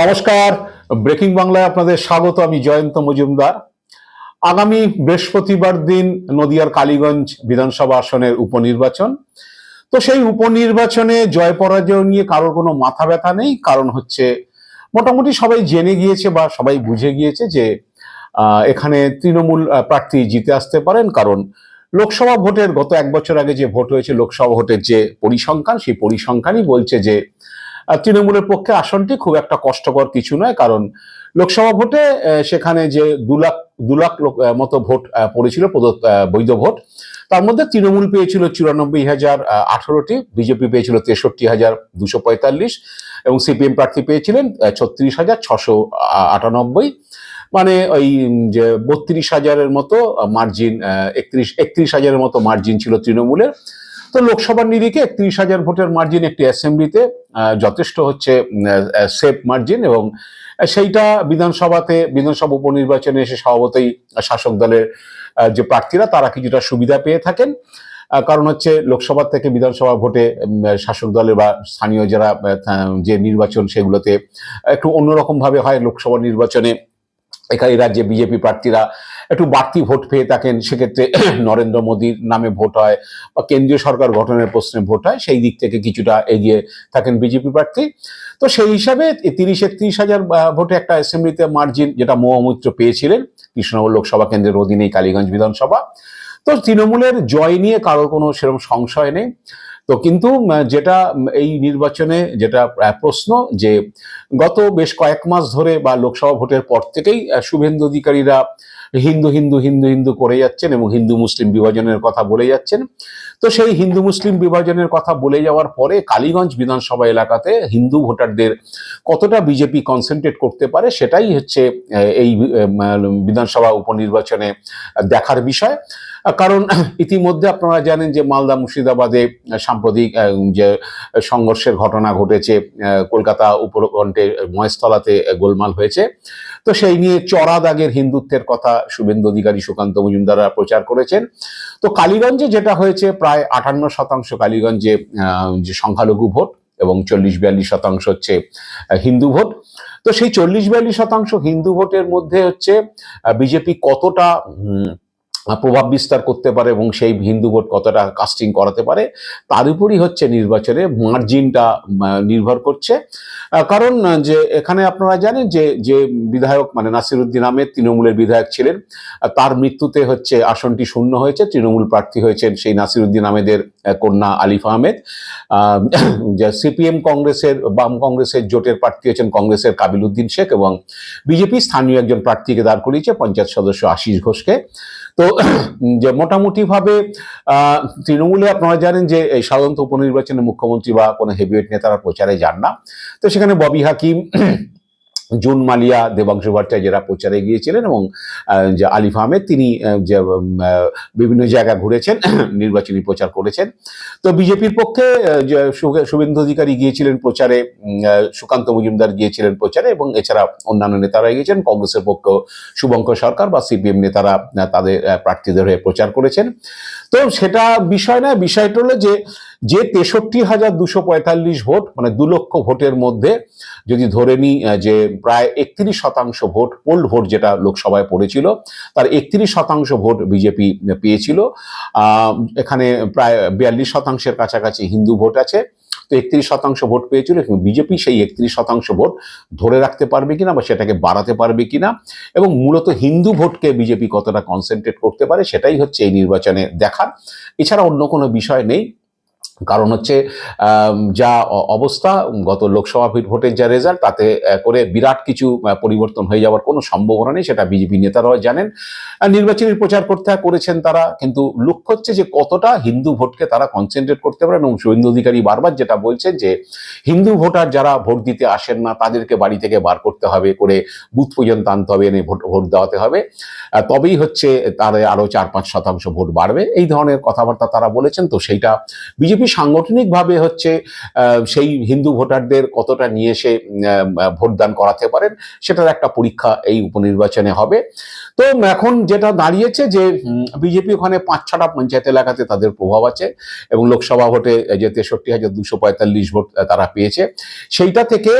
নমস্কার। ব্রেকিং বাংলায় আপনাদের স্বাগত, আমি জয়ন্ত মজুমদার। আগামী বৃহস্পতিবার দিন নদিয়ার কালীগঞ্জ বিধানসভা আসনের উপনির্বাচন। তো সেই উপনির্বাচনে জয় পরাজয় নিয়ে কারোর কোনো মাথা ব্যথা নেই, কারণ হচ্ছে মোটামুটি সবাই জেনে গিয়েছে বা সবাই বুঝে গিয়েছে যে এখানে তৃণমূল প্রার্থী জিতে আসতে পারেন। কারণ লোকসভা ভোটের গত এক বছর আগে যে ভোট হয়েছে, লোকসভা ভোটের যে পরিসংখ্যান, সেই পরিসংখ্যানই বলছে যে তৃণমূলের পক্ষে আসনটি খুব একটা কষ্টকর কিছু নয়, কারণ লোকসভা ভোটে সেখানে যে দু লাখ দু লাখ লোক মতো ভোট পড়েছিল, প্রদত্ত বৈধ ভোট। তার মধ্যে তৃণমূল পেয়েছিল চুরানব্বই হাজার আঠারোটি, বিজেপি পেয়েছিল তেষট্টি হাজার দুশো পঁয়তাল্লিশ এবং সিপিএম প্রার্থী পেয়েছিলেন ছত্রিশ হাজার ছশো আটানব্বই। মানে ওই যে বত্রিশ হাজারের মতো মার্জিন একত্রিশ একত্রিশ হাজারের মতো মার্জিন ছিল তৃণমূলের। তো লোকসভার নিরিখে একত্রিশ হাজার ভোটের মার্জিন একটি অ্যাসেম্বলিতে যথেষ্ট হচ্ছে সেফ মার্জিন এবং সেইটা বিধানসভাতে, বিধানসভা উপনির্বাচনে এসে স্বভাবতই শাসক দলের যে প্রার্থীরা, তারা কিছুটা সুবিধা পেয়ে থাকেন। কারণ হচ্ছে লোকসভা থেকে বিধানসভা ভোটে শাসক দলের বা স্থানীয় যারা যে নির্বাচন সেগুলোতে একটু অন্যরকম ভাবে হয়, লোকসভা নির্বাচনে এখানে রাজ্যে বিজেপি প্রার্থীরা একটু বাড়তি ভোট পেয়ে থাকেন, সেক্ষেত্রে নরেন্দ্র মোদীর নামে ভোট হয় বা কেন্দ্রীয় সরকার গঠনের প্রশ্নে ভোট হয়, সেই দিক থেকে কিছুটা এগিয়ে থাকেন বিজেপি প্রার্থী। তো সেই হিসাবে তিরিশ একত্রিশ হাজার ভোটে একটা অ্যাসেম্বলিতে মার্জিন যেটা মহামৈত্র পেয়েছিলেন, কৃষ্ণনগর লোকসভা কেন্দ্রের অধীনেই কালীগঞ্জ বিধানসভা। তো তৃণমূলের জয় নিয়ে কারোর কোনো সেরকম সংশয় নেই। তো কিন্তু যেটা এই নির্বাচনে যেটা প্রশ্ন যে গত বেশ কয়েক মাস ধরে বা লোকসভা ভোটের পর থেকেই শুভেন্দু অধিকারীরা হিন্দু হিন্দু হিন্দু হিন্দু করে যাচ্ছেন এবং হিন্দু, মুসলিম বিভাজনের কথা বলে যাচ্ছেন। তো সেই হিন্দু, মুসলিম বিভাজনের কথা বলে যাওয়ার পরে কালীগঞ্জ বিধানসভা এলাকাতে হিন্দু ভোটারদের কতটা বিজেপি কনসেন্ট্রেট করতে পারে সেটাই হচ্ছে এই বিধানসভা উপনির্বাচনে দেখার বিষয়। কারণ ইতিমধ্যে আপনারা জানেন যে মালদা মুর্শিদাবাদে সাম্প্রতিক যে সংঘর্ষের ঘটনা ঘটেছে কলকাতা উপকণ্ঠে মহেশতলাতে গোলমাল হয়েছে। তো সেই নিয়ে চড়া দাগের হিন্দুত্বের কথা শুভেন্দু অধিকারী সুকান্ত মজুমদাররা প্রচার করেছেন। তো কালীগঞ্জে যেটা হয়েছে, প্রায় আটান্ন শতাংশ কালীগঞ্জে যে সংখ্যালঘু ভোট এবং চল্লিশ বিয়াল্লিশ শতাংশ হচ্ছে হিন্দু ভোট। তো সেই চল্লিশ বিয়াল্লিশ শতাংশ হিন্দু ভোটের মধ্যে হচ্ছে বিজেপি কতটা প্রভাব বিস্তার করতে পারে এবং সেই হিন্দু ভোট কতটা কাস্টিং করাতে পারে, তার উপরই হচ্ছে নির্বাচনে মার্জিনটা নির্ভর করছে। কারণ যে এখানে আপনারা জানেন যে যে বিধায়ক মানে নাসিরুদ্দিন আহমেদ তৃণমূলের বিধায়ক ছিলেন তার মৃত্যুতে হচ্ছে আসনটি শূন্য হয়েছে, তৃণমূল প্রার্থী হয়েছেন সেই নাসিরুদ্দিন আহমেদের কন্যা আলিফা আহমেদ। সিপিএম কংগ্রেসের, বাম কংগ্রেসের জোটের প্রার্থী হয়েছেন কংগ্রেসের কাবিল উদ্দিন শেখ এবং বিজেপি স্থানীয় একজন প্রার্থীকে দাঁড় করিয়েছে, পঞ্চায়েত সদস্য আশিস ঘোষকে। তো, যে মোটামুটিভাবে তৃণমূলে আপনারা জানেন যে এই সাধারণত উপনির্বাচনে মুখ্যমন্ত্রী বা কোনো হেভিওয়েট নেতারা প্রচারে যান না। তো সেখানে ববি হাকিম জুন মালিয়া দেবাংশু ভট্টাচার্যরা প্রচারে গিয়েছিলেন এবং যে আলিফ আহমেদ তিনি যে বিভিন্ন জায়গা ঘুরেছেন, নির্বাচনী প্রচার করেছেন। তো বিজেপির পক্ষে শুভেন্দু অধিকারী গিয়েছিলেন প্রচারে সুকান্ত মজুমদার গিয়েছিলেন প্রচারে এবং এছাড়া অন্যান্য নেতারা গিয়েছেন। কংগ্রেসের পক্ষে শুভঙ্কর সরকার বা সিপিএম নেতারা তাদের প্রার্থীদের হয়ে প্রচার করেছেন। তো সেটা বিষয় না বিষয়টা হলো যে যে তেষট্টি হাজার দুশো পঁয়তাল্লিশ ভোট মানে দু লক্ষ ভোটের মধ্যে যদি ধরে নিই যে প্রায় একত্রিশ শতাংশ ভোট পোল্ড ভোট যেটা লোকসভায় পড়েছিল, তার একত্রিশ শতাংশ ভোট বিজেপি পেয়েছিল। এখানে প্রায় বিয়াল্লিশ শতাংশের কাছাকাছি হিন্দু ভোট আছে, তো একত্রিশ শতাংশ ভোট পেয়েছিল এবং বিজেপি সেই একত্রিশ শতাংশ ভোট ধরে রাখতে পারবে কিনা বা সেটাকে বাড়াতে পারবে কিনা, এবং মূলত হিন্দু ভোটকে বিজেপি কতটা কনসেন্ট্রেট করতে পারে, সেটাই হচ্ছে এই নির্বাচনে দেখার। এছাড়া অন্য কোনো বিষয় নেই কারণ হচ্ছে যা অবস্থা গত লোকসভা ভোট- ভোটের যা রেজাল্ট তাতে করে বিরাট কিছু পরিবর্তন হয়ে যাওয়ার কোনো সম্ভাবনা নেই, সেটা বিজেপি নেতারাও জানেন। নির্বাচনী প্রচার করতে করেছেন তারা, কিন্তু লক্ষ্য হচ্ছে যে কতটা হিন্দু ভোটকে তারা কনসেন্ট্রেট করতে পারেন এবং শুভেন্দু অধিকারী বারবার যেটা বলছেন যে, হিন্দু ভোটার যারা ভোট দিতে আসেন না, তাদেরকে বাড়ি থেকে বার করতে হবে, করে বুথ পর্যন্ত আনতে হবে, এনে ভোট ভোট দেওয়াতে হবে। তবেই হচ্ছে তার আরও চার পাঁচ শতাংশ ভোট বাড়বে, এই ধরনের কথাবার্তা তারা বলেছেন, তো সেইটা বিজেপি বিজেপি সাংগঠনিকভাবে হচ্ছে সেই হিন্দু ভোটারদের কতটা নিয়ে এসে ভোটদান করাতে পারেন, সেটার একটা পরীক্ষা এই উপনির্বাচনে হবে। তো এখন যেটা দাঁড়িয়েছে যে বিজেপি ওখানে পাঁচ ছটা পঞ্চায়েত এলাকাতে তাদের প্রভাব আছে এবং লোকসভা ভোটে যে তেষট্টি হাজার দুশো পঁয়তাল্লিশ ভোট তারা পেয়েছে, সেইটা থেকে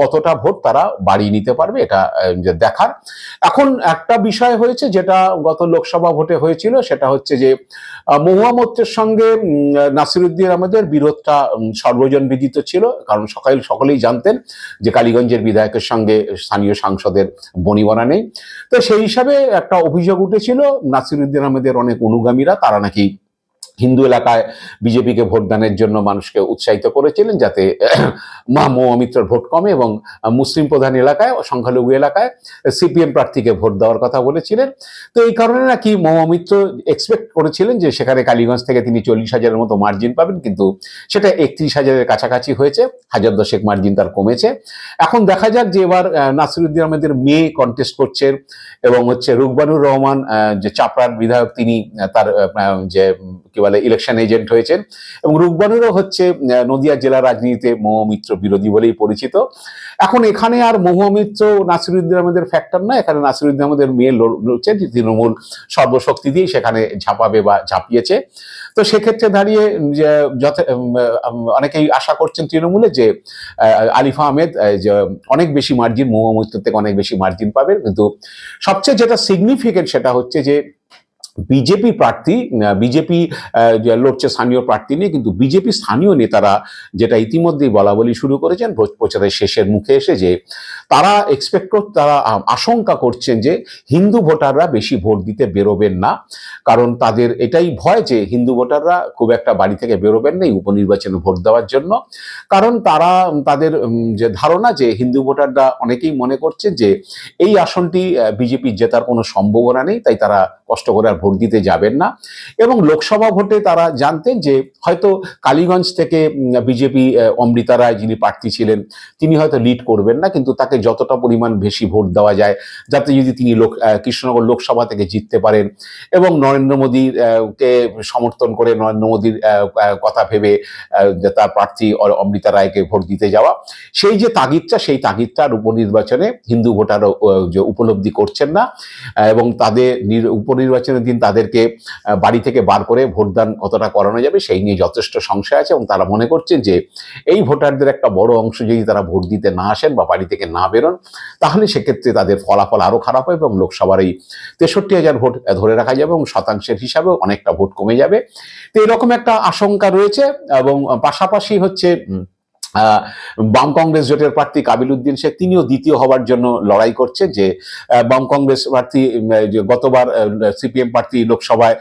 কতটা ভোট তারা বাড়িয়ে নিতে পারবে এটা দেখার। এখন একটা বিষয় হয়েছে যেটা গত লোকসভা ভোটে হয়েছিল, সেটা হচ্ছে যে মহুয়া মৈত্রের সঙ্গে নাসিরুদ্দিন আহমেদের বিরোধটা সর্বজন বিদিত ছিল, কারণ সকাল, সকলেই জানতেন যে কালীগঞ্জের বিধায়কের সঙ্গে স্থানীয় সাংসদের বনিবনা নেই। তো সেই হিসাবে একটা অভিযোগ উঠেছিল, নাসিরুদ্দিন আহমেদের অনেক অনুগামীরা, তারা নাকি হিন্দু এলাকায় বিজেপিকে ভোটদানের জন্য মানুষকে উৎসাহিত করেছিলেন যাতে মা মৌমিত্রর ভোট কমে এবং মুসলিম প্রধান এলাকায় সংখ্যালঘু এলাকায় সিপিএম প্রার্থীকে ভোট দেওয়ার কথা বলেছিলেন। তো এই কারণে নাকি মৌমিত্র এক্সপেক্ট করেছিলেন যে সেখানে কালীগঞ্জ থেকে তিনি চল্লিশ হাজারের মতো মার্জিন পাবেন, কিন্তু সেটা একত্রিশ হাজারের কাছাকাছি হয়েছে, হাজার দশেক মার্জিন তার কমেছে। এখন দেখা যাক যে এবার নাসিরুদ্দিন আহমেদের মেয়ে কন্টেস্ট করছেন এবং হচ্ছে রুকবানুর রহমান যে চাপড়ার বিধায়ক তিনি তার যে কি বলে ইলেকশন এজেন্ট হয়েছেন এবং রুকবানুরও হচ্ছে নদিয়া জেলা রাজনীতিতে মৌমিত্র বিরোধী বলেই পরিচিত। এখন এখানে আর মহুমিত্র নাসিরুদ্দিন আহমেদের ফ্যাক্টর না এখানে নাসিরুদ্দিন আহমেদের মেয়ে লড়ছে তৃণমূল সর্বশক্তি দিয়ে সেখানে ঝাঁপাবে বা ঝাঁপিয়েছে। তো সেক্ষেত্রে দাঁড়িয়ে অনেকেই আশা করছেন তৃণমূলে যে আলিফা আহমেদ অনেক বেশি মার্জিন মহুমিত্র থেকে অনেক বেশি মার্জিন পাবে। কিন্তু সবচেয়ে যেটা সিগনিফিকেন্ট সেটা হচ্ছে যে বিজেপি প্রার্থী বিজেপি লড়ছে স্থানীয় প্রার্থী নিয়ে, কিন্তু বিজেপি স্থানীয় নেতারা যেটা ইতিমধ্যেই বলা বলি শুরু করেছেন ভোট প্রচারের শেষের মুখে এসে যে তারা এক্সপেক্ট তারা আশঙ্কা করছেন যে হিন্দু ভোটাররা বেশি ভোট দিতে বেরোবেন না। কারণ তাদের এটাই ভয় যে হিন্দু ভোটাররা খুব একটা বাড়ি থেকে বেরোবেন না এই উপনির্বাচনে ভোট দেওয়ার জন্য। কারণ তারা, তাদের যে ধারণা যে হিন্দু ভোটাররা অনেকেই মনে করছে যে এই আসনটি বিজেপির জেতার কোনো সম্ভাবনা নেই, তাই তারা কষ্ট করে আর ভোট দিতে যাবেন না। এবং লোকসভা ভোটে তারা জানতেন যে হয়তো কালীগঞ্জ থেকে বিজেপি অমৃতা রায় যিনি প্রার্থী ছিলেন, তিনি হয়তো লিড করবেন না। কিন্তু তাকে যতটা পরিমাণ বেশি ভোট দেওয়া যায়, যাতে যদি তিনি লোক কৃষ্ণনগর লোকসভা থেকে জিততে পারেন এবং নরেন্দ্র মোদীর কে সমর্থন করে নরেন্দ্র মোদীর কথা ভেবে তার প্রার্থী অমৃতা রায়কে ভোট দিতে যাওয়া, সেই যে তাগিদটা, সেই তাগিদটার উপনির্বাচনে হিন্দু ভোটার উপলব্ধি করছেন না। এবং তাদের নির- উপনির্বাচনের দিন তাদেরকে বাড়ি থেকে বার করে ভোটদান কতটা করানো যাবে, সেই নিয়ে যথেষ্ট সংশয় আছে এবং তারা মনে করছেন যে এই ভোটারদের একটা বড় অংশ যদি তারা ভোট দিতে না আসেন বা বাড়ি থেকে না বেরোন, তাহলে সেক্ষেত্রে তাদের ফলাফল আরও খারাপ হবে এবং লোকসভার এই তেষট্টি হাজার ভোট ধরে রাখা যাবে এবং শতাংশের হিসাবেও অনেকটা ভোট কমে যাবে। তো এরকম একটা আশঙ্কা রয়েছে এবং পাশাপাশি হচ্ছে বাম কংগ্রেস জোটের প্রার্থী কাবিল উদ্দিন শেখ, তিনিও দ্বিতীয় হওয়ার জন্য লড়াই করছে যে বাম কংগ্রেস প্রার্থী গতবার সিপিএম প্রার্থী লোকসভায়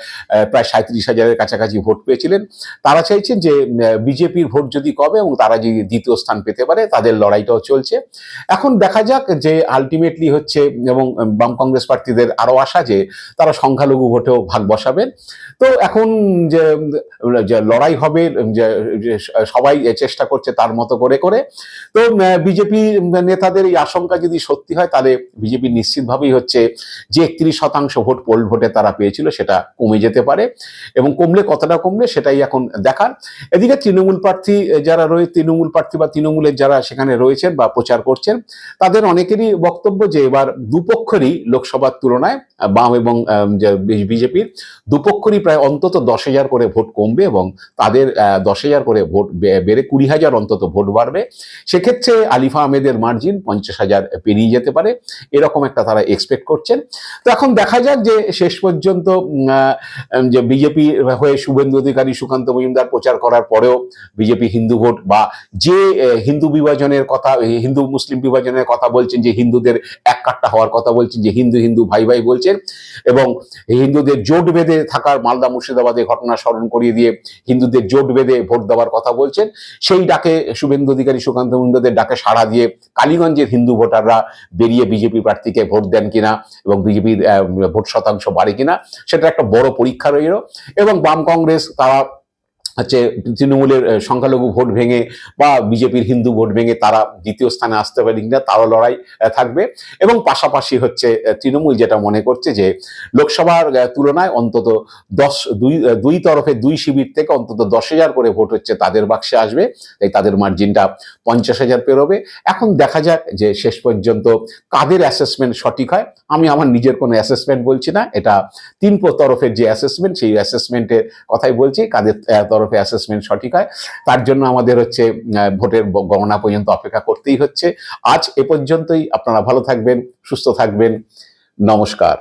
প্রায় সাঁত্রিশ হাজারের কাছাকাছি ভোট পেয়েছিলেন। তারা চাইছেন যে বিজেপির ভোট যদি কমে এবং তারা যদি দ্বিতীয় স্থান পেতে পারে, তাদের লড়াইটাও চলছে। এখন দেখা যাক যে আলটিমেটলি হচ্ছে, এবং বাম কংগ্রেস প্রার্থীদের আরও আশা যে, তারা সংখ্যালঘু ভোটেও ভাগ বসাবেন। তো এখন যে লড়াই হবে যে, সবাই চেষ্টা করছে তার মতো করে করে। তো বিজেপি নেতাদের এই আশঙ্কা যদি সত্যি হয়, তাহলে বিজেপি নিশ্চিতভাবেই হচ্ছে যে একত্রিশ শতাংশ ভোট, পোল ভোটে তারা পেয়েছিল, সেটা কমে যেতে পারে। এবং কমলে কতটা কমলে, সেটাই এখন দেখার। এদিকে তৃণমূল প্রার্থী যারা রয়ে, তৃণমূল প্রার্থী বা তৃণমূলের যারা সেখানে রয়েছেন বা প্রচার করছেন, তাদের অনেকেরই বক্তব্য যে এবার দুপক্ষেরই লোকসভার তুলনায় বাম এবং বিজেপির দুপক্ষরই প্রায় অন্তত দশ হাজার করে ভোট কমবে এবং তাদের দশ হাজার করে ভোট বেড়ে কুড়ি হাজার অন্তত ভোট বাড়বে। সেক্ষেত্রে আলিফা আহমেদের মার্জিন পঞ্চাশ হাজার পেরিয়ে যেতে পারে। এরকম একটা তারা এক্সপেক্ট করছেন। তো এখন দেখা যাক যে শেষ পর্যন্ত যে বিজেপি হয়ে শুভেন্দু অধিকারী, সুকান্ত মজুমদার প্রচার করার পরেও বিজেপি হিন্দু ভোট বা যে হিন্দু বিভাজনের কথা হিন্দু মুসলিম বিভাজনের কথা বলছেন, যে হিন্দুদের এক কাট্টা হওয়ার কথা বলছেন, যে হিন্দু হিন্দু ভাই ভাই বলছেন এবং হিন্দুদের জোট বেঁধে থাকার মালদা মুর্শিদাবাদে ঘটনা স্মরণ করিয়ে দিয়ে হিন্দুদের জোট বেঁধে ভোট দেওয়ার কথা বলছেন, সেই ডাকে শুভেন্দু অধিকারী সুকান্ত মুন্ডদের ডাকে সাড়া দিয়ে কালীগঞ্জের হিন্দু ভোটাররা বেরিয়ে বিজেপি প্রার্থীকে ভোট দেন কিনা এবং বিজেপির ভোট শতাংশ বাড়ে কিনা, সেটা একটা বড় পরীক্ষা রইল। এবং বাম কংগ্রেস, তারা হচ্ছে তৃণমূলের সংখ্যালঘু ভোট ভেঙে বা বিজেপির হিন্দু ভোট ভেঙে তারা দ্বিতীয় স্থানে আসতে পারে কিনা তারও লড়াই থাকবে। এবং পাশাপাশি হচ্ছে তৃণমূল যেটা মনে করছে যে লোকসভার তুলনায় অন্তত দশ দুই দুই তরফে দুই শিবির থেকে অন্তত দশ হাজার করে ভোট হচ্ছে তাদের বাক্সে আসবে। তাই তাদের মার্জিনটা পঞ্চাশ হাজার পেরোবে। এখন দেখা যাক যে শেষ পর্যন্ত কাদের অ্যাসেসমেন্ট সঠিক হয়। আমি আমার নিজের কোনো অ্যাসেসমেন্ট বলছি না। এটা তিন তরফের যে অ্যাসেসমেন্ট সেই অ্যাসেসমেন্টের কথাই বলছি। কাদের আহ, তরফে অ্যাসেসমেন্ট সঠিক হয়। তার জন্য আমাদের হচ্ছে ভোটের গণনা পর্যন্ত অপেক্ষা করতেই হচ্ছে। আজ এ পর্যন্তই। আপনারা ভালো থাকবেন, সুস্থ থাকবেন। নমস্কার।